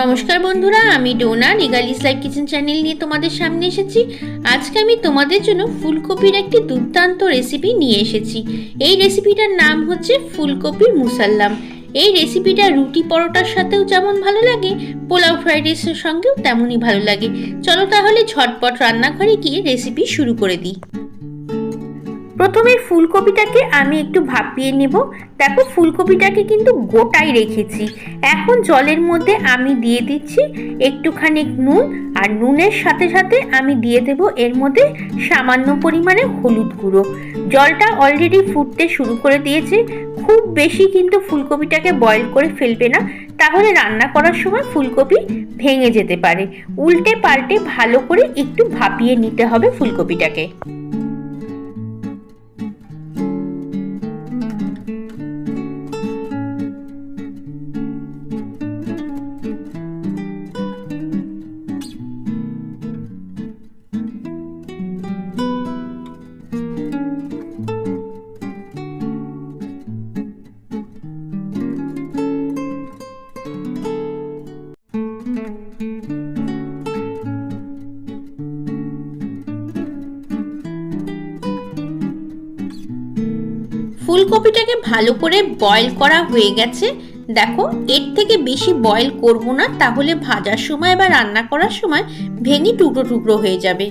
নমস্কার বন্ধুরা, আমি ডোনা রিগালিস লাইফ কিচেন চ্যানেল নিয়ে তোমাদের সামনে এসেছি। আজকে আমি তোমাদের জন্য ফুলকপির একটি দুর্দান্ত রেসিপি নিয়ে এসেছি। এই রেসিপিটার নাম হচ্ছে ফুলকপির মুসাল্লাম। এই রেসিপিটা রুটি পরোটার সাথেও যেমন ভালো লাগে, পোলাও ফ্রাইড রাইসের সঙ্গেও তেমনই ভালো লাগে। চলো তাহলে ঝটপট রান্নাঘরে গিয়ে রেসিপি শুরু করে দিই। প্রথমে ফুলকপিটাকে আমি একটু ভাপিয়ে নেব। দেখো, ফুলকপিটাকে কিন্তু গোটাই রেখেছি। এখন জলের মধ্যে আমি দিয়ে দিচ্ছি একটুখানি নুন আর নুনের সাথে সাথে আমি দিয়ে দেব এর মধ্যে সামান্য পরিমাণে হলুদ গুঁড়ো। জলটা অলরেডি ফুটতে শুরু করে দিয়েছে। খুব বেশি কিন্তু ফুলকপিটাকে বয়েল করে ফেলবে না। তাহলে রান্না করার সময় ফুলকপি ভেঙে যেতে পারে। উল্টে পাল্টে ভালো করে একটু ভাপিয়ে নিতে হবে ফুলকপিটাকে। ফুলকপিটাকে ভালো করে বয়েল করা হয়ে গেছে। দেখো, এর থেকে বেশি বয়েল করব না, তাহলে ভাজার সময় বা রান্না করার সময় ভেঙে টুকরো টুকরো হয়ে যাবে।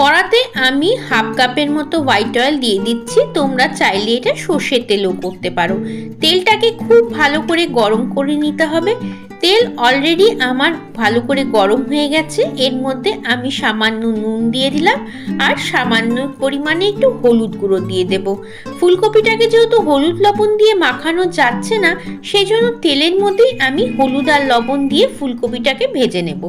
কড়াতে আমি হাফ কাপের মতো হোয়াইট অয়েল দিয়ে দিচ্ছি। তোমরা চাইলে এটা সর্ষের তেলও করতে পারো। তেলটাকে খুব ভালো করে গরম করে নিতে হবে। তেল অলরেডি আমার ভালো করে গরম হয়ে গেছে। এর মধ্যে আমি সামান্য নুন দিয়ে দিলাম আর সামান্য পরিমাণে একটু হলুদ গুঁড়ো দিয়ে দেব। ফুলকপিটাকে যেহেতু হলুদ লবণ দিয়ে মাখানো যাচ্ছে না সেই জন্য তেলের মধ্যেই আমি হলুদ আর লবণ দিয়ে ফুলকপিটাকে ভেজে নেব।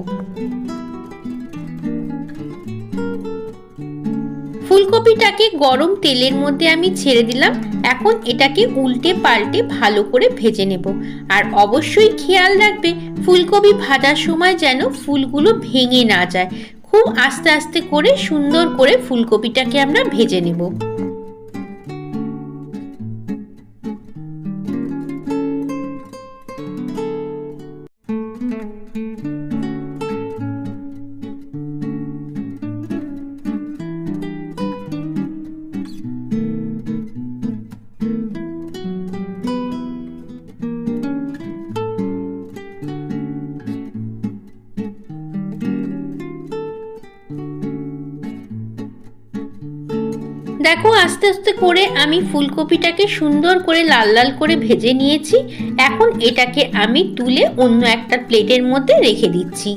ফুলকপিটাকে গরম তেলের মধ্যে আমি ছেড়ে দিলাম। এখন এটাকে উল্টে পাল্টে ভালো করে ভেজে নেব। আর অবশ্যই খেয়াল রাখবে, ফুলকপি ভাজার সময় যেন ফুলগুলো ভেঙে না যায়। খুব আস্তে আস্তে করে সুন্দর করে ফুলকপিটাকে আমরা ভেজে নেব। দেখো, আস্তে আস্তে করে আমি ফুলকপিটাকে সুন্দর করে লাল লাল করে ভেজে নিয়েছি। এখন এটাকে আমি তুলে অন্য একটা প্লেটের মধ্যে রেখে দিচ্ছি।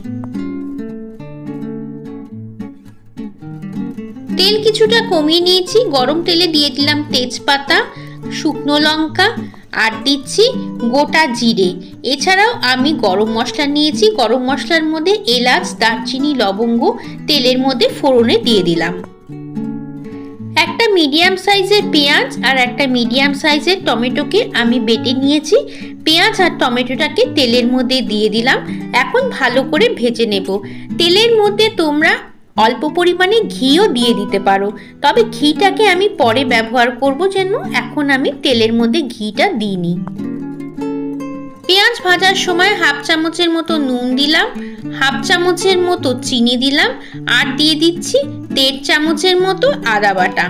তেল কিছুটা কমিয়ে নিয়েছি। গরম তেলে দিয়ে দিলাম তেজপাতা, শুকনো লঙ্কা, আর দিচ্ছি গোটা জিরে। এছাড়াও আমি গরম মশলা নিয়েছি। গরম মশলার মধ্যে এলাচ, দারচিনি, লবঙ্গ তেলের মধ্যে ফোড়নে দিয়ে দিলাম। একটা মিডিয়াম সাইজের পেঁয়াজ আর একটা মিডিয়াম সাইজের টমেটোকে আমি বেটে নিয়েছি। পেঁয়াজ আর টমেটোটাকে তেলের মধ্যে দিয়ে দিলাম। এখন ভালো করে ভেজে নেব। তেলের মধ্যে তোমরা অল্প পরিমাণে ঘিও দিয়ে দিতে পারো। তবে ঘিটাকে আমি পরে ব্যবহার করব যেন এখন আমি তেলের মধ্যে ঘিটা দিইনি। পেঁয়াজ ভাজার সময় হাফ চামচের মতো নুন দিলাম, হাফ চামচের মতো চিনি দিলাম, আর দিয়ে দিচ্ছি দেড় চামচের মতো আদা বাটা।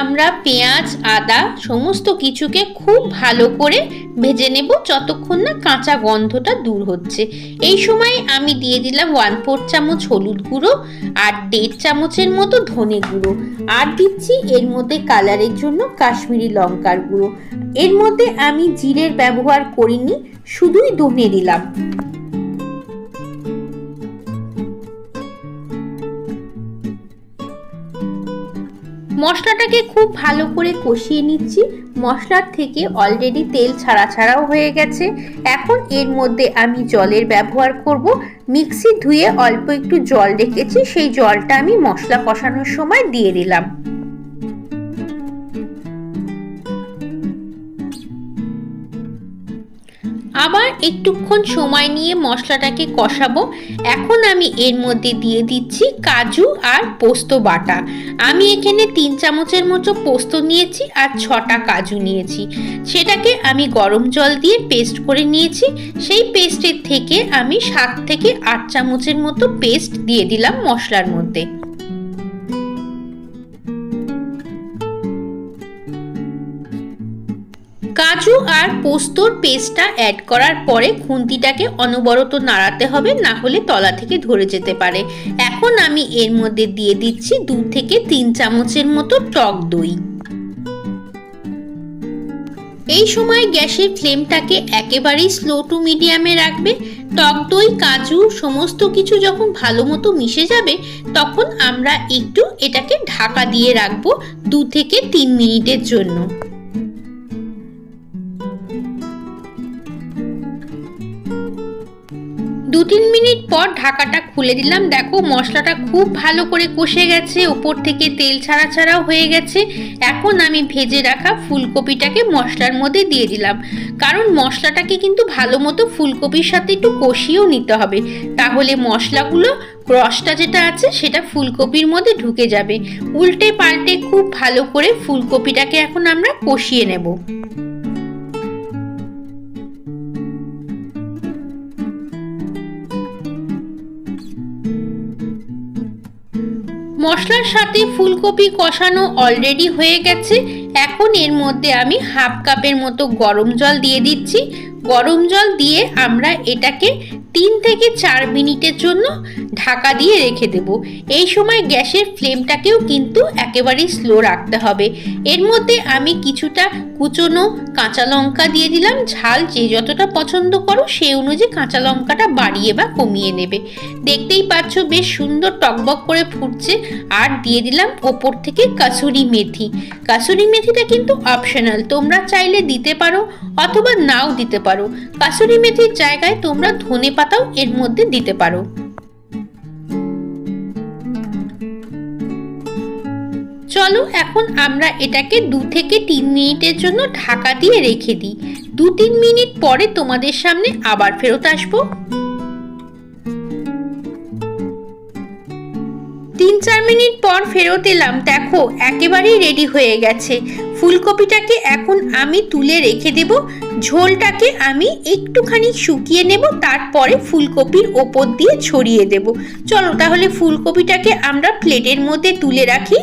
আমরা পেঁয়াজ, আদা সমস্ত কিছুকে খুব ভালো করে ভেজে নেব যতক্ষণ না কাঁচা গন্ধটা দূর হচ্ছে। এই সময় আমি দিয়ে দিলাম ওয়ান ফোর চামচ হলুদ গুঁড়ো আর দেড় চামচের মতো ধনে গুঁড়ো। আর দিচ্ছি এর মধ্যে কালারের জন্য কাশ্মীরি লঙ্কার গুঁড়ো। এর মধ্যে আমি জিরের ব্যবহার করিনি, শুধুই ধনে দিলাম। মশলাটাকে খুব ভালো করে কষিয়ে নিচ্ছি। মশলার থেকে অলরেডি তেল ছাড়া ছাড়াও হয়ে গেছে। এখন এর মধ্যে আমি জলের ব্যবহার করব। মিক্সি ধুয়ে অল্প একটু জল রেখেছি। সেই জলটা আমি মশলা কষানোর সময় দিয়ে দিলাম। আবার একটুক্ষণ সময় নিয়ে মশলাটাকে কষাবো। এখন আমি এর মধ্যে দিয়ে দিচ্ছি কাজু আর পোস্ত বাটা। আমি এখানে তিন চামচের মতো পোস্ত নিয়েছি আর ছটা কাজু নিয়েছি। সেটাকে আমি গরম জল দিয়ে পেস্ট করে নিয়েছি। সেই পেস্টের থেকে আমি সাত থেকে আট চামচের মতো পেস্ট দিয়ে দিলাম মশলার মধ্যে। কাজু আর পোস্তর পেস্টটা অ্যাড করার পরে খুন্তিটাকে অনবরত নাড়াতে হবে, না হলে তলা থেকে ধরে যেতে পারে। এখন আমি এর মধ্যে দিয়ে দিচ্ছি দু থেকে তিন চামচের মতো টক দই। এই সময় গ্যাসের ফ্লেমটাকে একেবারেই স্লো টু মিডিয়ামে রাখবে। টক দই, কাজু, সমস্ত কিছু যখন ভালো মতো মিশে যাবে, তখন আমরা একটু এটাকে ঢাকা দিয়ে রাখব দু থেকে তিন মিনিটের জন্য। তিন মিনিট পর ঢাকাটা খুলে দিলাম। দেখো, মশলাটা খুব ভালো করে কষে গেছে। ওপর থেকে তেল ছাড়া ছাড়াও হয়ে গেছে। এখন আমি ভেজে রাখা ফুলকপিটাকে মশলার মধ্যে দিয়ে দিলাম। কারণ মশলাটাকে কিন্তু ভালো মতো ফুলকপির সাথে একটু কষিয়েও নিতে হবে। তাহলে মশলাগুলো, রসটা যেটা আছে, সেটা ফুলকপির মধ্যে ঢুকে যাবে। উল্টে পাল্টে খুব ভালো করে ফুলকপিটাকে এখন আমরা কষিয়ে নেব। মশলার সাথে ফুলকপি কষানো অলরেডি হয়ে গেছে। এখন এর মধ্যে আমি হাফ কাপের মতো গরম জল দিয়ে দিচ্ছি। গরম জল দিয়ে আমরা এটাকে তিন থেকে চার মিনিটের জন্য ঢাকা দিয়ে রেখে দেব। এই সময় গ্যাসের ফ্লেমটাকেও কিন্তু একেবারেই স্লো রাখতে হবে। এর মধ্যে আমি কিছুটা কুচনো কাঁচা লঙ্কা দিয়ে দিলাম। ঝাল যে যতটা পছন্দ করো সেই অনুযায়ী কাঁচা লঙ্কাটা বাড়িয়ে বা কমিয়ে নেবে। দেখতেই পাচ্ছ বেশ সুন্দর টকবক করে ফুটছে। আর দিয়ে দিলাম ওপর থেকে কাসুরি মেথি। কাসুরি মেথিটা কিন্তু অপশনাল তোমরা চাইলে দিতে পারো অথবা নাও দিতে পারো। কাসুরি মেথির জায়গায় তোমরা ধনে পাতাও এর মধ্যে দিতে পারো। চলো এখন আমরা এটাকে দু থেকে তিন মিনিটের জন্য ঢাকা দিয়ে রেখে দিই। দু তিন মিনিট পরে তোমাদের সামনে আবার ফেরত আসব। তিন চার মিনিট পর ফেরত এলাম, দেখো, একেবারেই রেডি হয়ে গেছে। ফুলকপিটাকে এখন আমি তুলে রেখে দেব, ঝোলটাকে আমি একটুখানি শুকিয়ে নেব, তারপরে ফুলকপির ওপর দিয়ে ছড়িয়ে দেব। চলো তাহলে ফুলকপিটাকে আমরা প্লেটের মধ্যে তুলে রাখি।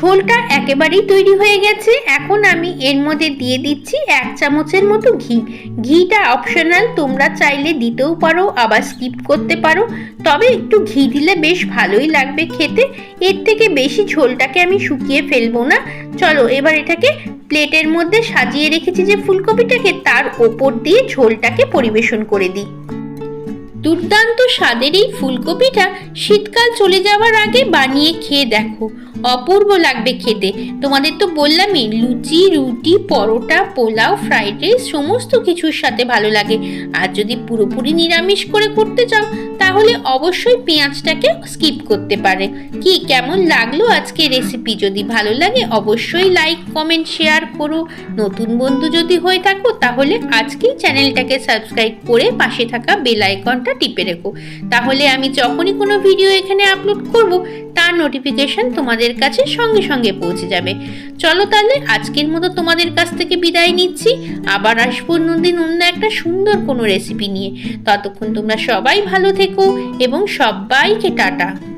ঝোলটা একেবারেই তৈরি হয়ে গেছে। এখন আমি এর মধ্যে দিয়ে দিচ্ছি এক চামচের মতো ঘি। ঘিটা অপশনাল তোমরা চাইলে দিতেও পারো, আবার স্কিপ করতে পারো। তবে একটু ঘি দিলে বেশ ভালোই লাগবে খেতে। এর থেকে বেশি ঝোলটাকে আমি শুকিয়ে ফেলব না। চলো, এবার এটাকে প্লেটের মধ্যে সাজিয়ে রেখেছি যে ফুলকপিটাকে, তার ওপর দিয়ে ঝোলটাকে পরিবেশন করে দিই। দুর্দান্ত স্বাদের এই ফুলকপিটা শীতকাল চলে যাওয়ার আগে বানিয়ে খেয়ে দেখো। অপূর্ব লাগবে খেতে। তোমাদের তো বললামই, লুচি, রুটি, পরোটা, পোলাও ফ্রাইড রাইস সমস্ত কিছুর সাথে ভালো লাগে। আর যদি পুরোপুরি নিরামিষ করে করতে চাও, তাহলে অবশ্যই পেঁয়াজটাকে স্কিপ করতে পারে। কি, কেমন লাগল আজকে রেসিপি যদি ভালো লাগে, অবশ্যই লাইক কমেন্ট শেয়ার করো। নতুন বন্ধু যদি হয়ে থাকো, তাহলে আজকেই চ্যানেলটাকে সাবস্ক্রাইব করে পাশে থাকা বেল আইকনটা টিপে রেখো। তাহলে আমি যখনই কোনো ভিডিও এখানে আপলোড করব, তার নোটিফিকেশন তোমাদের কাছে সঙ্গে সঙ্গে পৌঁছে যাবে। চলো তাহলে, আজকের মতো তোমাদের কাছ থেকে বিদায় নিচ্ছি। আবার আসব অন্যদিন অন্য একটা সুন্দর কোনো রেসিপি নিয়ে। ততক্ষণ তোমরা সবাই ভালো থেকো এবং সবাইকে টাটা।